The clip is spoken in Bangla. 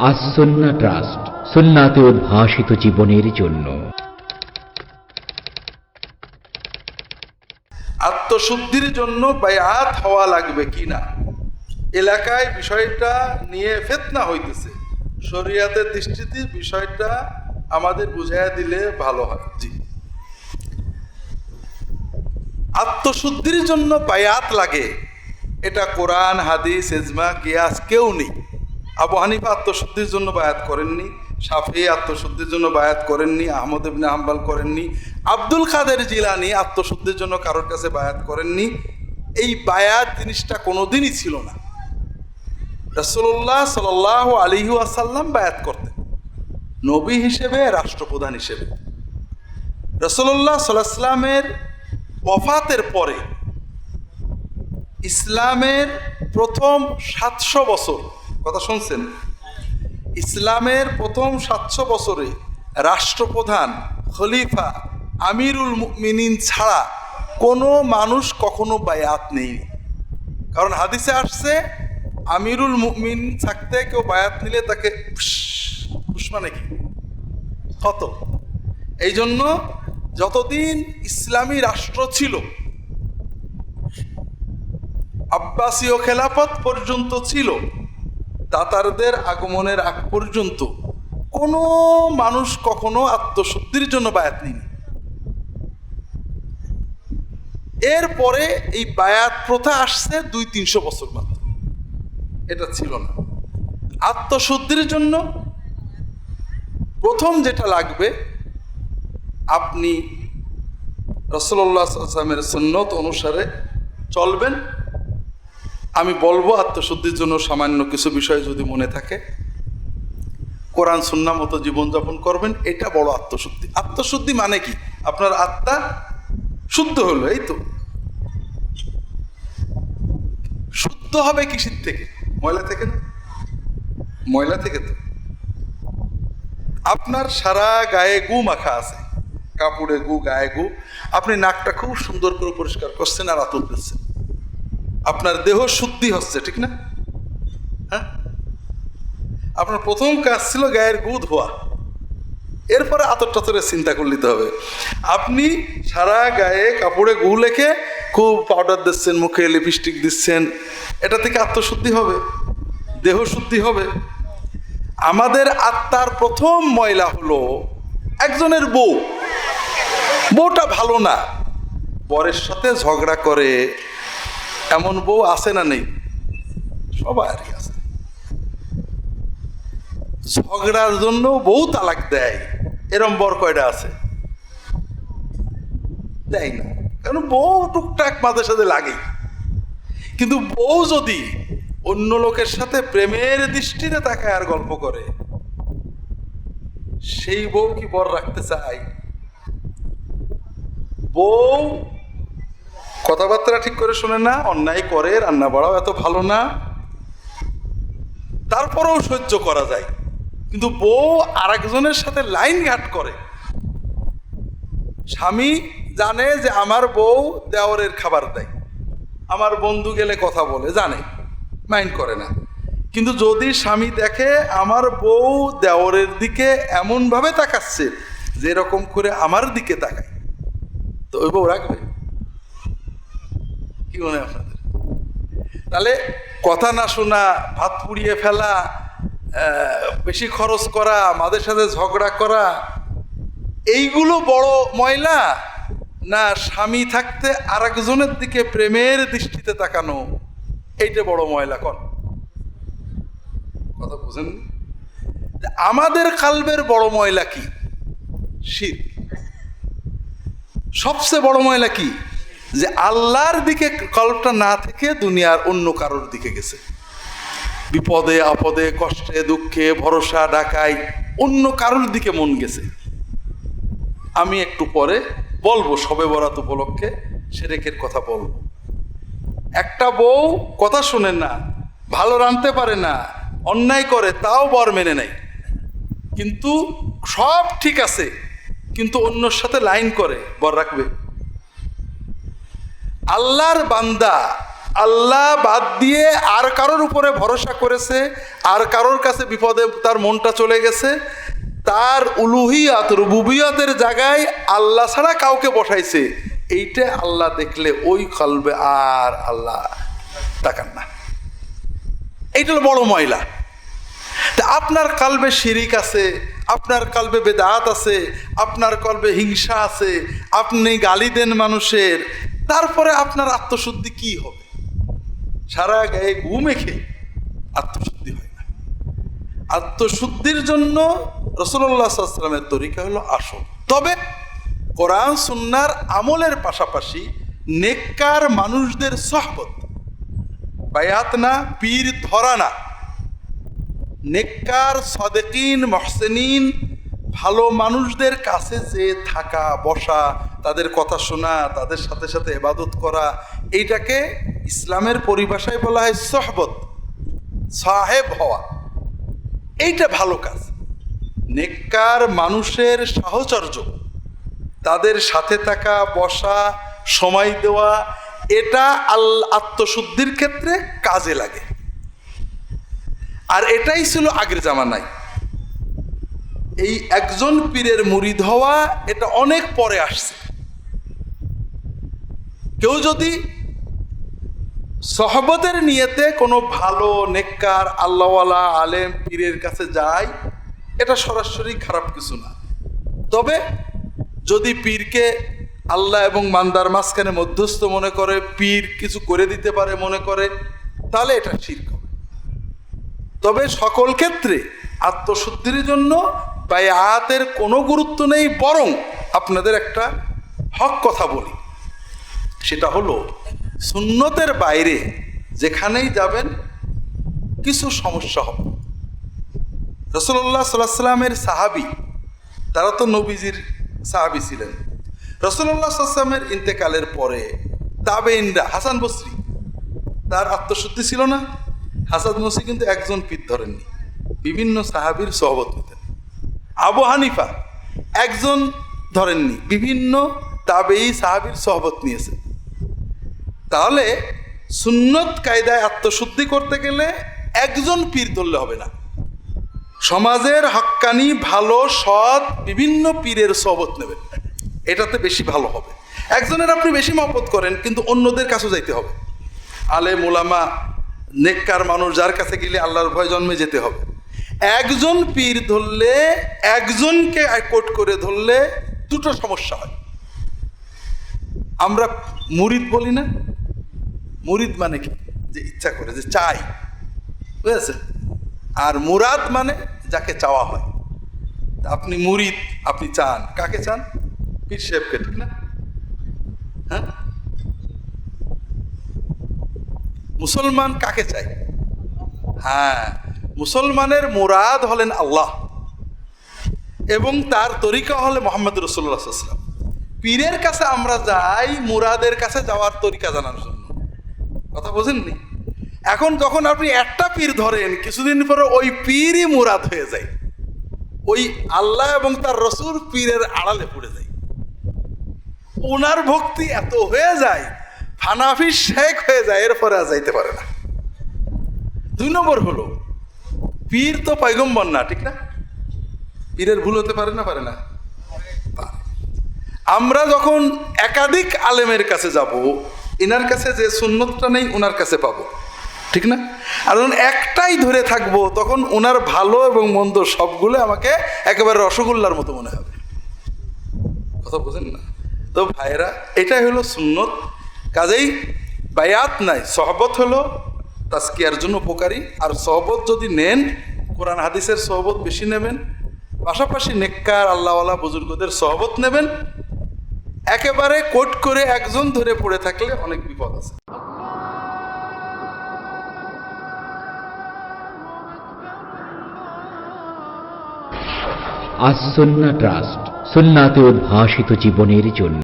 আসন্না ট্রাস্ট, সুন্নাতে উদ্ভাসিত জীবনের জন্য। আত্মশুদ্ধির জন্য বায়াত হওয়া লাগবে কি না? এলাকায় বিষয়টা নিয়ে ফেতনা হইতেছে। শরিয়াতের দৃষ্টিতে বিষয়টা আমাদের বুঝাইয়া দিলে ভালো হয়। জি। আত্মশুদ্ধির জন্য বায়াত লাগে। এটা কোরআন, হাদিস এজমা কিয়াস কেউ নেই। আবু হানিফা আত্মশুদ্ধির জন্য বায়াত করেননি সাফি আত্মশুদ্ধির জন্য বায়াত করেননি, আহমদ ইবনে হাম্বাল করেননি, আব্দুল কাদের জিলানি আত্মশুদ্ধির জন্য কারোর কাছে বায়াত করেননি। এই বায়াত জিনিসটা কোনোদিনই ছিল না। রসল্লাহ সাল আলিহু আসাল্লাম বায়াত করতেন। নবী হিসেবে, রাষ্ট্রপ্রধান হিসেবে। রসল্লাহ সাল্লামের ওফাতের পরে ইসলামের প্রথম সাতশো বছর কথা শুনছেন? ইসলামের প্রথম সাতশো বছরে রাষ্ট্রপ্রধান খলিফা আমিরুল মিনিন ছাড়া কোনো মানুষ কখনো বায়াত নেই। কারণ হাদিসে আসছে, আমিরুল মুমিন থাকতে কেউ বায়াত নিলে তাকে মানে কি? কত এই জন্য যতদিন ইসলামী রাষ্ট্র ছিল, আব্বাসীয় খেলাফত পর্যন্ত ছিল তাতারদের আগমনের আগ পর্যন্ত কোনো মানুষ কখনো আত্মশুদ্ধির জন্য বায়াত নিনি এরপরে এই বায়াত প্রথা আসছে দুই তিনশো বছর মাত্র। এটা ছিল না। আত্মশুদ্ধির জন্য প্রথম যেটা লাগবে, আপনি রসল্লা আসলামের সন্ন্যত অনুসারে চলবেন। আমি বলব আত্মশুদ্ধির জন্য সামান্য কিছু বিষয় যদি মনে থাকে। কোরআন সুন্না মতো জীবনযাপন করবেন, এটা বড় আত্মশুদ্ধি। আত্মশুদ্ধি মানে কি? আপনার আত্মা শুদ্ধ হলো, এই তো। শুদ্ধ হবে কিসির থেকে? ময়লা থেকে না? ময়লা থেকে তো। আপনার সারা গায়ে গু মাখা আছে। কাপড়ে গু, গায়ে গু। আপনি নাকটা খুব সুন্দর করে পরিষ্কার করছেন আর আতর দিচ্ছেন। আপনার দেহ শুদ্ধি হচ্ছে, ঠিক না? হ্যাঁ? আপনার প্রথম কাজ ছিল গায়ের গু ধোয়া। এরপরে আতর টাতরের চিন্তা করে নিতে হবে। আপনি সারা গায়ে কাপড়ে গু লেখে খুব পাউডার দিচ্ছেন, মুখে লিপস্টিক দিচ্ছেন, এটা থেকে আত্মশুদ্ধি হবে, দেহ শুদ্ধি হবে। আমাদের আত্মার প্রথম ময়লা হলো একজনের বউ। বউটা ভালো না, বরের সাথে ঝগড়া করে এমন বউ আছে না নেই? কি আছে। ঝগড়ার জন্য বউ তালাক দেয়। এরম বর কয়টা আছে? দেয় না। কারণ বউ টুকটাক মাঝে সাথে লাগে। কিন্তু বউ যদি অন্য লোকের সাথে প্রেমের দৃষ্টিতে তাকায় আর গল্প করে, সেই বউ কি বর রাখতে চায়? বউ কথাবার্তা ঠিক করে শোনে না, অন্যায় করে, রান্না বাড়াও এত ভালো না। তারপরেও সহ্য করা যায়। কিন্তু বউ আর একজনের সাথে লাইন ঘাট করে। স্বামী জানে যে আমার বউ দেওয়ারের খাবার দেয়। আমার বন্ধু গেলে কথা বলে, জানে, মাইন্ড করে না। কিন্তু যদি স্বামী দেখে আমার বউ দেওরের দিকে এমনভাবে তাকাচ্ছে, যেরকম করে আমার দিকে তাকায়, তো ওই বউ রাখবে। মনে হয় আপনাদের? তাহলে কথা না শোনা, ভাত পুড়িয়ে ফেলা বেশি খরচ করা, মাদের সাথে ঝগড়া করা, এইগুলো বড় ময়লা? না, স্বামী থাকতে আর একজনের দিকে প্রেমের দৃষ্টিতে তাকানো, এইটা বড় ময়লা কন? কথা বুঝেন আমাদের কালবের বড় ময়লা কি? শীত। সবচেয়ে বড় ময়লা কি? যে আল্লাহর দিকে কল্পটা না থেকে দুনিয়ার অন্য কারোর দিকে গেছে। বিপদে, আপদে, কষ্টে, দুঃখে, ভরসা, ডাকায় অন্য কারোর দিকে মন গেছে। আমি একটু পরে বলব সবে বরাত উপলক্ষে সেরেকের কথা বলব। একটা বউ কথা শোনে না, ভালো রাঁধতে পারে না, অন্যায় করে, তাও বর মেনে নেয়। কিন্তু সব ঠিক আছে, কিন্তু অন্যর সাথে লাইন করে, বর রাখবে। আল্লাহর বান্দা আল্লাহ বাদ দিয়ে আর কারোর উপরে ভরসা করেছে, আর কারোর কাছে বিপদে তার মনটা চলে গেছে, তার উলুহিয়াত, রুবুবিয়াতের জায়গায় আল্লাহ ছাড়া কাউকে বসাইছে। এইটা আল্লাহ দেখলে ওই কলবে আর আল্লাহ তাকান না। এইটা হলো বড় ময়লা। তা আপনার কালবে শিরিক আছে, আপনার কালবে বেদাত আছে, আপনার কলবে হিংসা আছে, আপনি গালি দেন মানুষের তারপরে আপনার আত্মশুদ্ধি কি হবে? সারা গায়ে গু মেখে আত্মশুদ্ধি হয় না। আত্মশুদ্ধির জন্য সাল্লামের তরিকা হলো আসল। তবে কোরআন সুন্নার আমলের পাশাপাশি নেককার মানুষদের সহবত, বায়াত না, পীর ধরা না। নেককার সদেকিন, মহসেনিন, ভালো মানুষদের কাছে যে থাকা, বসা তাদের কথা শোনা, তাদের সাথে সাথে এবাদত করা, এইটাকে ইসলামের পরিভাষায় বলা হয় সহবত, সাহেব হওয়া। এইটা ভালো কাজ। নেককার মানুষের সাহচর্য, তাদের সাথে থাকা, বসা, সময় দেওয়া, এটা আল আত্মশুদ্ধির ক্ষেত্রে কাজে লাগে। আর এটাই ছিল আগের জামানায়। এই একজন পীরের মুরিদ হওয়া এটা অনেক পরে আসছে। কেউ যদি সহবতের নিয়েতে কোনো ভালো, নেককার, আল্লাহওয়ালা, আলেম, পীরের কাছে যায়, এটা সরাসরি খারাপ কিছু না। তবে যদি পীরকে আল্লাহ এবং মান্দার মাঝখানে মধ্যস্থ মনে করে, পীর কিছু করে দিতে পারে মনে করে, তাহলে এটা শির্ক হবে। তবে সকল ক্ষেত্রে আত্মশুদ্ধির জন্য বায়াতের কোনো গুরুত্ব নেই, বরং আপনাদের একটা হক কথা বলি। সেটা হলো সুন্নতের বাইরে যেখানেই যাবেন কিছু সমস্যা হবে। রসুল্লাহ সাল্লাহ সাল্লামের সাহাবি, তারা তো নবীজির সাহাবি ছিলেন। রসুল্লাহ সাল্লামের ইন্তেকালের পরে তাবে হাসান বসরি, তার আত্মশুদ্ধি ছিল না। হাসান বসরি কিন্তু একজন পিত ধরেননি। বিভিন্ন সাহাবির সহবত নিতেন আবু হানিফা একজন ধরেননি। বিভিন্ন তাবেই সাহাবির সহবত নিয়েছেন। তাহলে সুন্নত কায়দায় আত্মশুদ্ধি করতে গেলে একজন পীর ধরলে হবে না। সমাজের হাক্কানি, ভালো, সৎ বিভিন্ন পীরের সহবত নেবেন এটাতে বেশি ভালো হবে। একজনের আপনি বেশি মহব্বত করেন, কিন্তু অন্যদের কাছে যাইতে হবে। আলে মোলামা নেককার মানুষ যার কাছে গেলে আল্লাহর ভয় জন্মে যেতে হবে। একজন পীর ধরলে, একজনকে কোট করে ধরলে দুটো সমস্যা হয়। আমরা মুরিদ বলি না? মুরিদ মানে কি? যে ইচ্ছা করে, যে চাই বুঝেছেন? আর মুরাদ মানে যাকে চাওয়া হয়। আপনি মুরিদ, আপনি চান। কাকে চান? পীর সাহেবকে, ঠিক না? হ্যাঁ? মুসলমান কাকে চাই হ্যাঁ মুসলমানের মুরাদ হলেন আল্লাহ। এবং তার তরিকা হলে মোহাম্মদ রসুল্লাহাম পীরের কাছে আমরা যাই, মুরাদের কাছে যাওয়ার তরিকা জানার জন্য। কথা বোঝেননি? এখন যখন আপনি একটা পীর ধরেন, কিছুদিন পরে ওই পীরই মুরাদ হয়ে যায়। ওই আল্লাহ এবং তার রসুর পীরের আড়ালে পড়ে যায়। ওনার ভক্তি এত হয়ে যায় ফানাফি শেখ হয়ে যায়, এরপরে আর যাইতে পারে না। দুই নম্বর হলো, পীর তো পয়গম্বর না, ঠিক না? পীরের ভুল হতে পারে না পারে না? আমরা যখন একাধিক আলেমের কাছে যাব এনার কাছে যে সুন্নতটা নেই ওনার কাছে পাবো। ঠিক না? আর একটাই ধরে থাকব, তখন ওনার ভালো এবং মন্দ সবগুলো আমাকে একেবারে রসগোল্লার মতো মনে হবে। কথা বোঝেন না? তো ভাইরা এটাই হলো সুন্নত। কাজেই বায়াত নাই, সহবত হলো তাস্কিয়ার জন্য উপকারী। আর সহবত যদি নেন, কোরআন হাদিসের সহবত বেশি নেবেন। পাশাপাশি নেককার, আল্লাহওয়ালা, বুজুর্গদের সহবত নেবেন। একেবারে কোট করে একজন ধরে পড়ে থাকলে অনেক বিপদ আছে। আজ আসন্না ট্রাস্ট সুন্নাতে উদ্ভাসিত জীবনের জন্য।